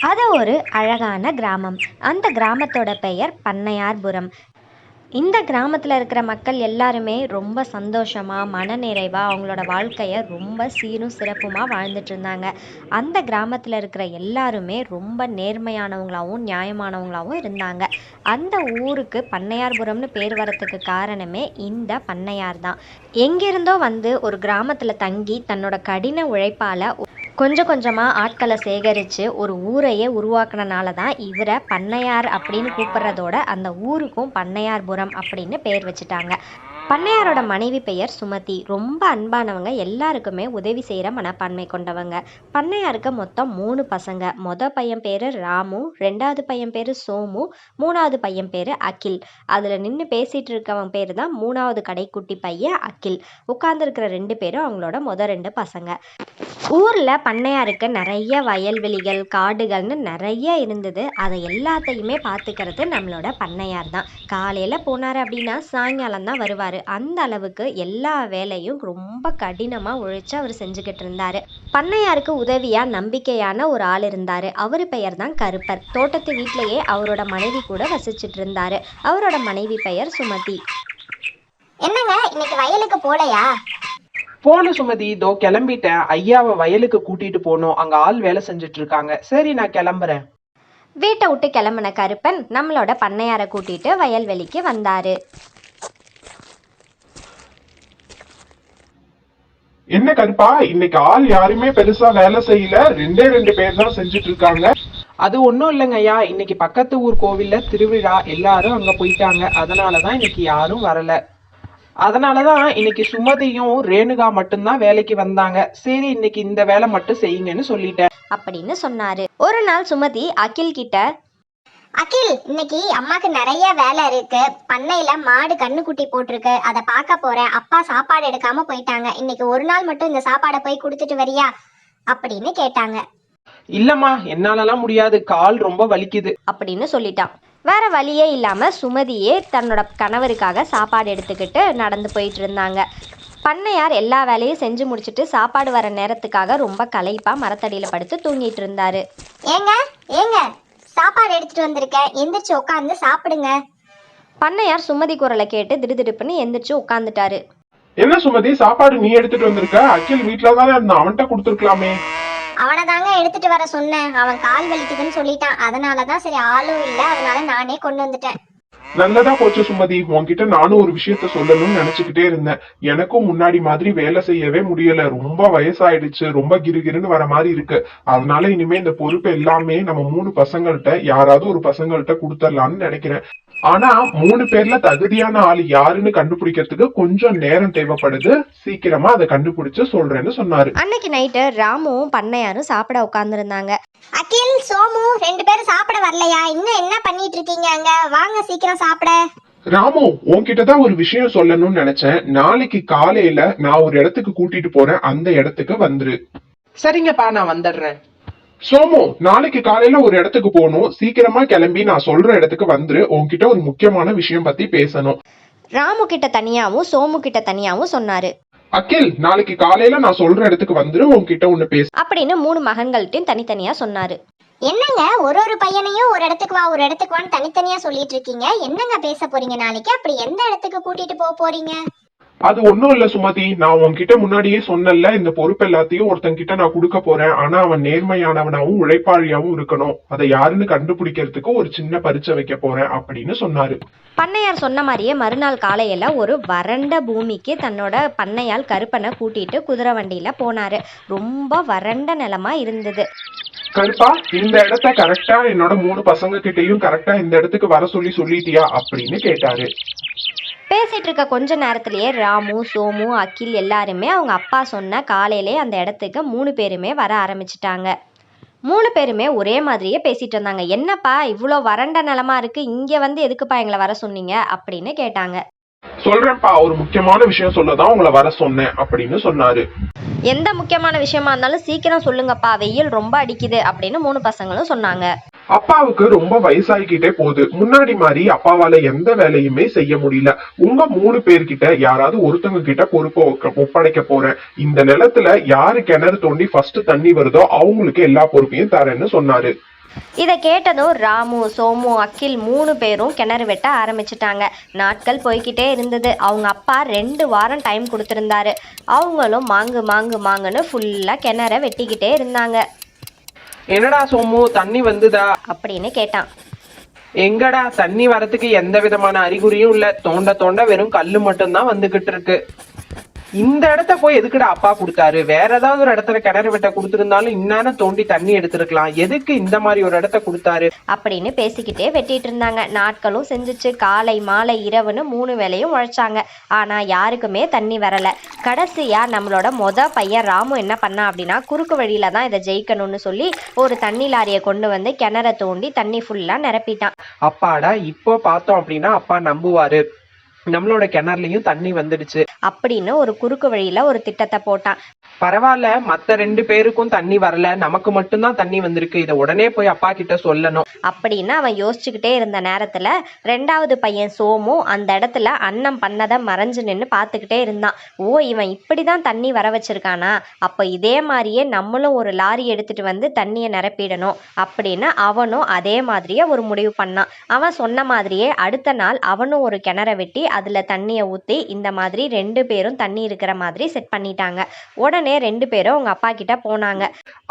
அது ஒரு அழகான கிராமம். அந்த கிராமத்தோட பெயர் பண்ணையார்புரம். இந்த கிராமத்தில் இருக்கிற மக்கள் எல்லாருமே ரொம்ப சந்தோஷமாக மனநிறைவாக அவங்களோட வாழ்க்கையை ரொம்ப சீரும் சிறப்புமாக வாழ்ந்துட்டு இருந்தாங்க. அந்த கிராமத்தில் இருக்கிற எல்லாருமே ரொம்ப நேர்மையானவங்களாகவும் நியாயமானவங்களாகவும் இருந்தாங்க. அந்த ஊருக்கு பண்ணையார்புரம்னு பேர் வரத்துக்கு காரணமே இந்த பண்ணையார் தான். எங்கிருந்தோ வந்து ஒரு கிராமத்தில் தங்கி தன்னோட கடின உழைப்பால் கொஞ்சம் கொஞ்சமாக ஆட்களை சேகரித்து ஒரு ஊரையே உருவாக்குனனால தான் இவரை பண்ணையார் அப்படின்னு கூப்பிட்றதோட அந்த ஊருக்கும் பண்ணையார்புரம் அப்படின்னு பெயர் வச்சுட்டாங்க. பண்ணையாரோட மனைவி பெயர் சுமதி. ரொம்ப அன்பானவங்க எல்லாருக்குமே உதவி செய்கிற மனப்பான்மை கொண்டவங்க. பண்ணையாருக்கு மொத்தம் மூணு பசங்க. மொத பையன் பேர் ராமு ரெண்டாவது பையன் பேர் சோமு மூணாவது பையன் பேர் அகில். அதில் நின்று பேசிகிட்டு இருக்கவன் பேர் தான் மூணாவது கடைக்குட்டி பையன் அகில். உட்காந்துருக்கிற ரெண்டு பேரும் அவங்களோட மொத ரெண்டு பசங்க. ஊரில் பண்ணையாருக்கு நிறைய வயல்வெளிகள் காடுகள்னு நிறைய இருந்தது. அதை எல்லாத்தையுமே பார்த்துக்கிறது நம்மளோட பண்ணையார் தான். காலையில் போனார் அப்படின்னா சாயங்காலம் தான் வருவார். அந்த அளவுக்கு எல்லா வேலையும் ரொம்ப கடினமாக உழைச்சி அவர் செஞ்சுக்கிட்டு இருந்தார். பண்ணையாருக்கு உதவியாக நம்பிக்கையான ஒரு ஆள் இருந்தார். அவர் பெயர் தான் கருப்பர். தோட்டத்து வீட்டிலேயே அவரோட மனைவி கூட வசிச்சிட்டு இருந்தார். அவரோட மனைவி பெயர் சுமதி. என்னங்க இன்னைக்கு வயலுக்கு போலையா? போன சுமதி இதோ கிளம்பிட்டேன் ஐயாவை வயலுக்கு கூட்டிட்டு போகணும். அங்க ஆள் வேலை செஞ்சுட்டு இருக்காங்க. சரி நான் கிளம்புறேன். வீட்டை விட்டு கிளம்புன கருப்பன் நம்மளோட பண்ணையாரை கூட்டிட்டு வயல்வெளிக்கு வந்தாரு. என்ன கருப்பா? இன்னைக்கு ஆள் யாருமே பெருசா வேலை செய்யல. ரெண்டே ரெண்டு பேர் தான் செஞ்சுட்டு இருக்காங்க. அது ஒன்றும் இல்லைங்க ஐயா. இன்னைக்கு பக்கத்து ஊர் கோவில்ல திருவிழா. எல்லாரும் அங்க போயிட்டாங்க. அதனாலதான் இன்னைக்கு யாரும் வரல. அதனாலதான் இன்னைக்கு சுமதியும் ரேணுகா மட்டும்தான் வேலைக்கு வந்தாங்க. சரி இன்னைக்கு இந்த வேலை மட்டும் செய்யுங்கன்னு சொல்லிட்டேன். அப்படின்னு சொன்னாரு. ஒரு நாள் சுமதி அகில் கிட்ட அகில் இன்னைக்கு அம்மாக்கு நிறைய வேலை இருக்கு. பண்ணையில மாடு கண்ணுக்குட்டி போட்டிருக்கு. அதை பார்க்க போறேன். அப்பா சாப்பாடு எடுக்காம போயிட்டாங்க. இன்னைக்கு ஒரு நாள் மட்டும் இந்த சாப்பாடை போய் கொடுத்துட்டு வரியா? அப்படின்னு கேட்டாங்க. இல்லம்மா என்னாலலாம் முடியாது. கால் ரொம்ப வலிக்குது. அப்படின்னு சொல்லிட்டான். வேற வழியே இல்லாம சுமதியே தன்னோட கணவருக்காக சாப்பாடு எடுத்துக்கிட்டு நடந்து போயிட்டு இருந்தாங்க. பண்ணையார் எல்லா வேலையும் செஞ்சு முடிச்சிட்டு சாப்பாடு வர நேரத்துக்காக ரொம்ப களைப்பா மரத்தடியில படுத்து தூங்கிட்டு இருந்தாரு. ஏங்க ஏங்க சாப்பாடு எடுத்துட்டு வந்திருக்கேன் எந்திரிச்சு உட்காந்து சாப்பிடுங்க. பண்ணையார் சுமதி குரலை கேட்டு திடுதிடுப்புன்னு எந்திரிச்சு உட்காந்துட்டாரு என்ன சுமதி சாப்பாடு நீ எடுத்துட்டு வந்திருக்க? அகில் வீட்டுல தானே இருந்தான் அவன்கிட்ட கொடுத்துருக்கலாமே. அவனை தாங்க எடுத்துட்டு வர சொன்னேன். அவன் கால் வலிக்குதுன்னு சொல்லிட்டான். அதனாலதான் சரி ஆளும் இல்ல. அதனால நானே கொண்டு வந்துட்டேன். நல்லதா போச்சு சுமதி. உன்கிட்ட நானும் ஒரு விஷயத்த சொல்லணும்னு நினைச்சுக்கிட்டே இருந்தேன். எனக்கும் முன்னாடி மாதிரி வேலை செய்யவே முடியல. ரொம்ப வயசாயிடுச்சு. ரொம்ப கிருகிருன்னு வர மாதிரி இருக்கு. அதனால இனிமே இந்த பொறுப்பு எல்லாமே நம்ம மூணு பசங்கள்ட்ட யாராவது ஒரு பசங்கள்ட்ட கொடுத்துடலாம்னு நினைக்கிறேன். ஆனா மூணு பேர்ல தகுதியான ஆள் யாருன்னு கண்டுபிடிக்கிறதுக்கு கொஞ்சம் நேரம் தேவைப்படுது. சீக்கிரமா அதை கண்டுபிடிச்சு சொல்றேன்னு சொன்னாரு. அன்னைக்கு நைட்டு ராமுவும் பண்ணையாரும் சாப்பிட உட்காந்துருந்தாங்க அகில் சோமு ரெண்டு பேரும் சாப்பிட வரலையா? இன்னும் என்ன பண்ணிட்டு இருக்கீங்க அங்க? வாங்க சீக்கிரம் சாப்பிட. ராமு உன்கிட்ட தான் ஒரு விஷயம் சொல்லணும்னு நினைச்சேன். நாளைக்கு காலையில நான் ஒரு இடத்துக்கு கூட்டிட்டு போறேன். அந்த இடத்துக்கு வந்துரு. சரிங்கப்பா நான் வந்துடுறேன். சோமு நாளைக்கு காலையில ஒரு இடத்துக்கு போகணும். சீக்கிரமா கிளம்பி நான் சொல்ற இடத்துக்கு வந்துரு. உன்கிட்ட ஒரு முக்கியமான விஷயம் பத்தி பேசணும். ராமு கிட்ட தனியாவும் சோமு கிட்ட தனியாவும் சொன்னாரு. அகில் நாளைக்கு காலையில நான் சொல்ற இடத்துக்கு வந்துரு. உன்கிட்ட ஒண்ணு பேச அப்படின்னு மூணு மகன்கள்ட்டையும் தனித்தனியா சொன்னாரு. என்னங்க? ஒரு ஒரு பையனையும் ஒரு இடத்துக்கு வா ஒரு இடத்துக்கு வான்னு தனித்தனியா சொல்லிட்டு இருக்கீங்க. என்னங்க பேச போறீங்க நாளைக்கு? அப்படி எந்த இடத்துக்கு கூட்டிட்டு போக போறீங்க? அது ஒண்ணும் இல்ல சுமதி. நான் உன்கிட்ட முன்னாடியே சொன்னேன்ல இந்த பொறுப்பு எல்லாத்தையும் ஒருத்தன்கிட்ட நான் கொடுக்க போறேன். ஆனா அவன் நேர்மையானவனாவும் உழைப்பாளியாவும் இருக்கணும். அதை யாருன்னு கண்டுபிடிக்கிறதுக்கு ஒரு சின்ன பரீட்சை வைக்க போறேன் அப்படின்னு சொன்னாரு. பண்ணையார் சொன்ன மாதிரியே மறுநாள் காலையில ஒரு வறண்ட பூமிக்கு தன்னோட பண்ணையால் கருப்பனை கூட்டிட்டு குதிரை வண்டியில போனாரு. ரொம்ப வறண்ட நிலமா இருந்தது. கருப்பா இந்த இடத்த கரெக்டா என்னோட மூணு பசங்க கிட்டயும் கரெக்டா இந்த இடத்துக்கு வர சொல்லி சொல்லிட்டியா அப்படின்னு கேட்டாரு. பேசிட்டு இருக்க கொஞ்ச நேரத்திலேயே ராமு சோமு அகில் எல்லாருமே அவங்க அப்பா சொன்ன காலையிலே அந்த இடத்துக்கு மூணு பேருமே வர ஆரம்பிச்சிட்டாங்க. மூணு பேருமே ஒரே மாதிரியே பேசிட்டு இருந்தாங்க. என்னப்பா இவ்வளோ வறண்ட நிலமா இருக்கு. இங்க வந்து எதுக்குப்பா எங்களை வர சொன்னீங்க? அப்படின்னு கேட்டாங்க. சொல்றேன்ப்பா ஒரு முக்கியமான விஷயம் சொல்லதான் உங்களை வர சொன்னேன் அப்படின்னு சொன்னாரு. எந்த முக்கியமான விஷயமா இருந்தாலும் சீக்கிரம் சொல்லுங்கப்பா. வெயில் ரொம்ப அடிக்குது அப்படின்னு மூணு பசங்களும் சொன்னாங்க. அப்பாவுக்கு ரொம்ப வயசாகிக்கிட்டே போகுது. முன்னாடி மாதிரி அப்பாவால எந்த வேலையுமே செய்ய முடியல. உங்க மூணு பேர்கிட்ட யாராவது ஒருத்தவங்க கிட்ட பொறுப்பை ஒப்படைக்க போறேன். இந்த நிலத்துல யாரு கிணறு தோண்டி ஃபர்ஸ்ட் தண்ணி வருதோ அவங்களுக்கு எல்லா பொறுப்பையும் தரேன்னு சொன்னாரு. இதை கேட்டதும் ராமு சோமு அகில் மூணு பேரும் கிணறு வெட்ட ஆரம்பிச்சிட்டாங்க. நாட்கள் போய்கிட்டே இருந்தது. அவங்க அப்பா ரெண்டு வாரம் டைம் கொடுத்துருந்தாரு. அவங்களும் மாங்கு மாங்கு மாங்குன்னு ஃபுல்லாக கிணற வெட்டிக்கிட்டே இருந்தாங்க. என்னடா சோமு தண்ணி வந்துதா? அப்படின்னு கேட்டான். எங்கடா தண்ணி வரத்துக்கு எந்த விதமான அறிகுறியும் இல்ல. தோண்ட தோண்ட வெறும் கல்லு மட்டும்தான் வந்துகிட்டு இருக்கு. இந்த இடத்த போய் எதுக்குடா அப்பா கொடுத்தாரு? வேற ஏதாவது ஒரு இடத்துல கிணறு வெட்ட கொடுத்திருந்தாலும் இன்னான தோண்டி தண்ணி எடுத்திருக்கலாம். எதுக்கு இந்த மாதிரி ஒரு இடத்த கொடுத்தாரு? அப்படின்னு பேசிக்கிட்டே வெட்டிட்டு இருந்தாங்க. நாட்களும் செஞ்சுச்சு. காலை மாலை இரவுன்னு மூணு வேளையும் உழைச்சாங்க. ஆனா யாருக்குமே தண்ணி வரல. கடைசியா நம்மளோட மொத பையன் ராமு என்ன பண்ணா அப்படின்னா குறுக்கு வழியில தான் இதை ஜெயிக்கணும்னு சொல்லி ஒரு தண்ணி லாரியை கொண்டு வந்து கிணற தோண்டி தண்ணி ஃபுல்லா நிரப்பிட்டான். அப்பாடா இப்போ பார்த்தோம் அப்படின்னா அப்பா நம்புவாரு. நம்மளோட கிணறுலயும் தண்ணி வந்துடுச்சு. அப்படின்னு ஒரு குறுக்கு வழியில ஒரு திட்டத்தை போட்டான். பரவாயில்ல மத்த ரெண்டு பேருக்கும் தண்ணி வரல நமக்கு மட்டும்தான் தண்ணி வந்திருக்கு இதை உடனே போய் அப்பா கிட்ட சொல்லணும். அப்படின்னு அவன் யோசிச்சுக்கிட்டே இருந்த நேரத்துல ரெண்டாவது பையன் சோமு அந்த இடத்துல அன்னம் பண்ணதை மறைஞ்சு நின்று பார்த்துக்கிட்டே இருந்தான். ஓ இவன் இப்படிதான் தண்ணி வர வச்சிருக்கானா? அப்போ இதே மாதிரியே நம்மளும் ஒரு லாரி எடுத்துட்டு வந்து தண்ணியை நிரப்பிடணும் அப்படின்னு அவனும் அதே மாதிரியே ஒரு முடிவு பண்ணான். அவன் சொன்ன மாதிரியே அடுத்த நாள் அவனும் ஒரு கிணற வெட்டி அதுல தண்ணியை ஊத்தி இந்த மாதிரி ரெண்டு பேரும் தண்ணி இருக்கிற மாதிரி செட் பண்ணிட்டாங்க. உடனே ரெண்டு பேரும் அவங்க அப்பா கிட்ட போனாங்க.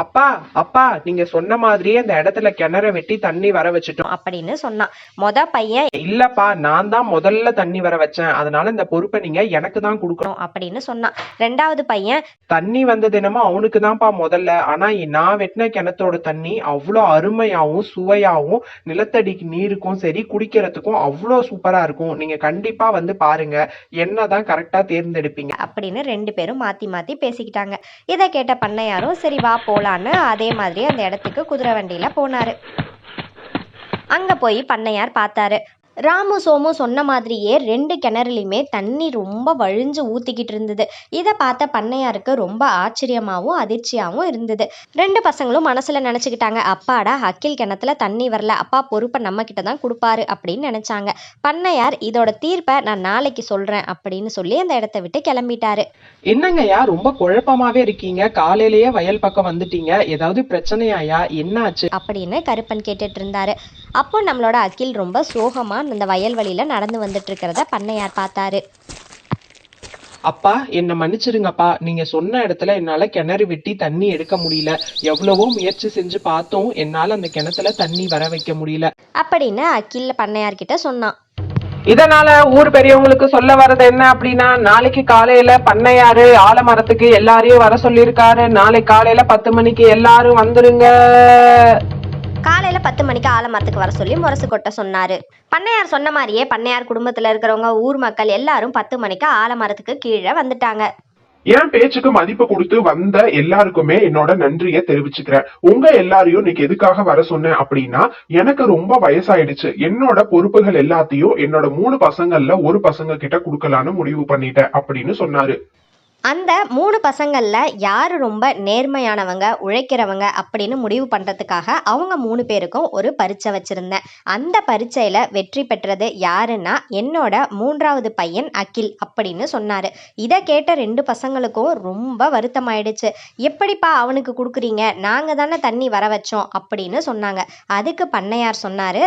அப்பா அப்பா நீங்க சொன்ன மாதிரியே இந்த இடத்துல கிணற வெட்டி தண்ணி வர வச்சுட்டோம். அப்படின்னு சொன்னான். மொத பையன் இல்லப்பா நான் தான் முதல்ல தண்ணி வர வச்சேன். அதனால இந்த பொறுப்பை நீங்க எனக்கு தான் கொடுக்கணும். அப்படின்னு சொன்னான். ரெண்டாவது பையன் தண்ணி வந்தது என்னமோ அவனுக்கு தான்ப்பா முதல்ல. ஆனா நான் வெட்டின கிணத்தோட தண்ணி அவ்வளோ அருமையாவும் சுவையாவும் நிலத்தடிக்கு நீருக்கும் சரி குடிக்கிறதுக்கும் அவ்வளோ சூப்பரா இருக்கும். நீங்க கண்டிப்பா வந்து பாருங்க. என்னதான் கரெக்டா தேர்ந்தெடுப்பீங்க. அப்படின்னு ரெண்டு பேரும் மாத்தி மாத்தி பேசிக்கிட்டாங்க. இதை கேட்ட பண்ணையாரும் சரி வா போலான்னு அதே மாதிரி அந்த இடத்துக்கு குதிரை வண்டியில போனாரு. அங்க போய் பண்ணையார் பார்த்தாரு. ராமு சோமு சொன்ன மாதிரியே ரெண்டு கிணறுலையுமே தண்ணி ரொம்ப வழிஞ்சு ஊத்திக்கிட்டு இருந்தது. இதை பார்த்த பண்ணையாருக்கு ரொம்ப ஆச்சரியமாவும் அதிர்ச்சியாவும் இருந்தது. ரெண்டு பசங்களும் மனசுல நினைச்சுக்கிட்டாங்க அப்பாடா அக்கில் கிணத்துல தண்ணி வரல. அப்பா பொறுப்பை நம்ம கிட்ட தான் கொடுப்பாரு அப்படின்னு நினைச்சாங்க. பண்ணையார் இதோட தீர்ப்பை நான் நாளைக்கு சொல்றேன் அப்படின்னு சொல்லி அந்த இடத்த விட்டு கிளம்பிட்டாரு. என்னங்கய்யா ரொம்ப குழப்பமாவே இருக்கீங்க? காலையிலேயே வயல் பக்கம் வந்துட்டீங்க. ஏதாவது பிரச்சனையாயா? என்னாச்சு? அப்படின்னு கருப்பன் கேட்டுட்டு இருந்தாரு. அப்போ நம்மளோட அகில் ரொம்ப சோகமா அந்த வயல்வெளியில நடந்து வந்துட்டு இருக்கிறத பண்ணையார் பார்த்தாரு. அப்பா என்னை மன்னிச்சிடுங்கப்பா நீங்க சொன்ன இடத்துல என்னால கிணறு வெட்டி தண்ணி எடுக்க முடியல. எவ்வளவோ முயற்சி செஞ்சு பார்த்தோம். என்னால அந்த கிணத்துல தண்ணி வர வைக்க முடியல. அப்படின்னு அகில் பண்ணையார் கிட்ட சொன்னான். இதனால ஊர் பெரியவங்களுக்கு சொல்ல வர்றது என்ன அப்படின்னா நாளைக்கு காலையில பண்ணையாரு ஆலமரத்துக்கு எல்லாரையும் வர சொல்லியிருக்காரு. நாளை காலையில பத்து மணிக்கு எல்லாரும் வந்துருங்க. காலையில பத்து மணிக்கு ஆலமரத்துக்கு வர சொல்லி முரசு கொட்ட சொன்னாரு. பண்ணையார் சொன்ன மாதிரியே பண்ணையார் குடும்பத்துல இருக்கிறவங்க ஊர் மக்கள் எல்லாரும் பத்து மணிக்கு ஆலமரத்துக்கு கீழே வந்துட்டாங்க. என் பேச்சுக்கு மதிப்பு கொடுத்து வந்த எல்லாருக்குமே என்னோட நன்றியை தெரிவிச்சுக்கிறேன். உங்க எல்லாரையும் இன்னைக்கு எதுக்காக வர சொன்னேன் அப்படின்னா எனக்கு ரொம்ப வயசாயிடுச்சு. என்னோட பொறுப்புகள் எல்லாத்தையும் என்னோட மூணு பசங்கள்ல ஒரு பசங்க கிட்ட கொடுக்கலான்னு முடிவு பண்ணிட்டேன் அப்படின்னு சொன்னாரு. அந்த மூணு பசங்கள்ல யாரு ரொம்ப நேர்மையானவங்க உழைக்கிறவங்க அப்படின்னு முடிவு பண்றதுக்காக அவங்க மூணு பேருக்கும் ஒரு பரீட்சை வச்சிருந்தேன். அந்த பரீட்சையில் வெற்றி பெற்றது யாருன்னா என்னோட மூன்றாவது பையன் அகில் அப்படின்னு சொன்னார். இதை கேட்ட ரெண்டு பசங்களுக்கும் ரொம்ப வருத்தமாயிடுச்சு. எப்படிப்பா அவனுக்கு கொடுக்குறீங்க? நாங்கள் தானே தண்ணி வர வச்சோம் அப்படின்னு சொன்னாங்க. அதுக்கு பண்ணையார் சொன்னார்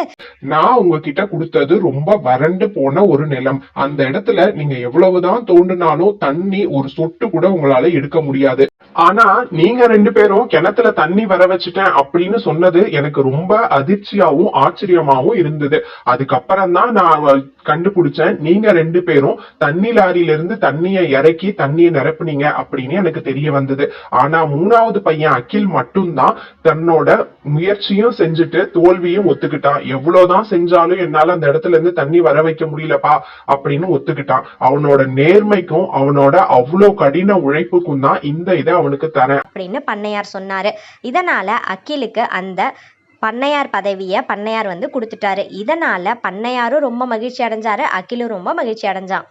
நான் உங்ககிட்ட கொடுத்தது ரொம்ப வறண்டு போன ஒரு நிலம். அந்த இடத்துல நீங்கள் எவ்வளவுதான் தோண்டினாலும் தண்ணி ஒரு சொட்டு கூட உங்களால எடுக்க முடியாது. ஆனா நீங்க ரெண்டு பேரும் கிணத்துல தண்ணி வர வச்சுட்டேன் அப்படின்னு சொன்னது எனக்கு ரொம்ப அதிர்ச்சியாவும் ஆச்சரியமாவும் இருந்தது. அதுக்கப்புறம் தான் நான் கண்டுபிடிச்சேன் நீங்க ரெண்டு பேரும் தண்ணி லாரியில இருந்து தண்ணியை இறக்கி தண்ணியை நிரப்புனீங்க அப்படின்னு எனக்கு தெரிய வந்தது. ஆனா மூணாவது பையன் அகில் மட்டும்தான் தன்னோட முயற்சியும் செஞ்சுட்டு தோல்வியும் ஒத்துக்கிட்டான். எவ்வளவுதான் செஞ்சாலும் என்னால அந்த இடத்துல இருந்து தண்ணி வர வைக்க முடியலப்பா அப்படின்னு ஒத்துக்கிட்டான். அவனோட நேர்மைக்கும் அவனோட அவ்வளோ கடின உழைப்புக்கும் தான் இந்த இதை அவனுக்கு தரேன். அப்படின்னு பண்ணையார் சொன்னாரு. இதனால அகிலுக்கு அந்த பண்ணையார் பதவியை பண்ணையார் வந்து கொடுத்துட்டாரு. இதனால பண்ணையாரும் ரொம்ப மகிழ்ச்சி அடைஞ்சாரு அகிலும் ரொம்ப மகிழ்ச்சி அடைஞ்சான்.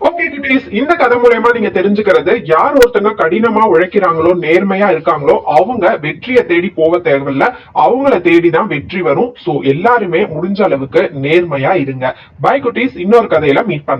ஓகே குட்டீஸ் இந்த கதை மூலயமா நீங்க தெரிஞ்சுக்கிறது யார் ஒருத்தங்க கடினமா உழைக்கிறாங்களோ நேர்மையா இருக்காங்களோ அவங்க வெற்றியை தேடி போக தேவையில்ல. அவங்கள தேடி தான் வெற்றி வரும். சோ எல்லாருமே முடிஞ்ச அளவுக்கு நேர்மையா இருங்க. பை குட்டீஸ் இன்னொரு கதையில மீட் பண்ண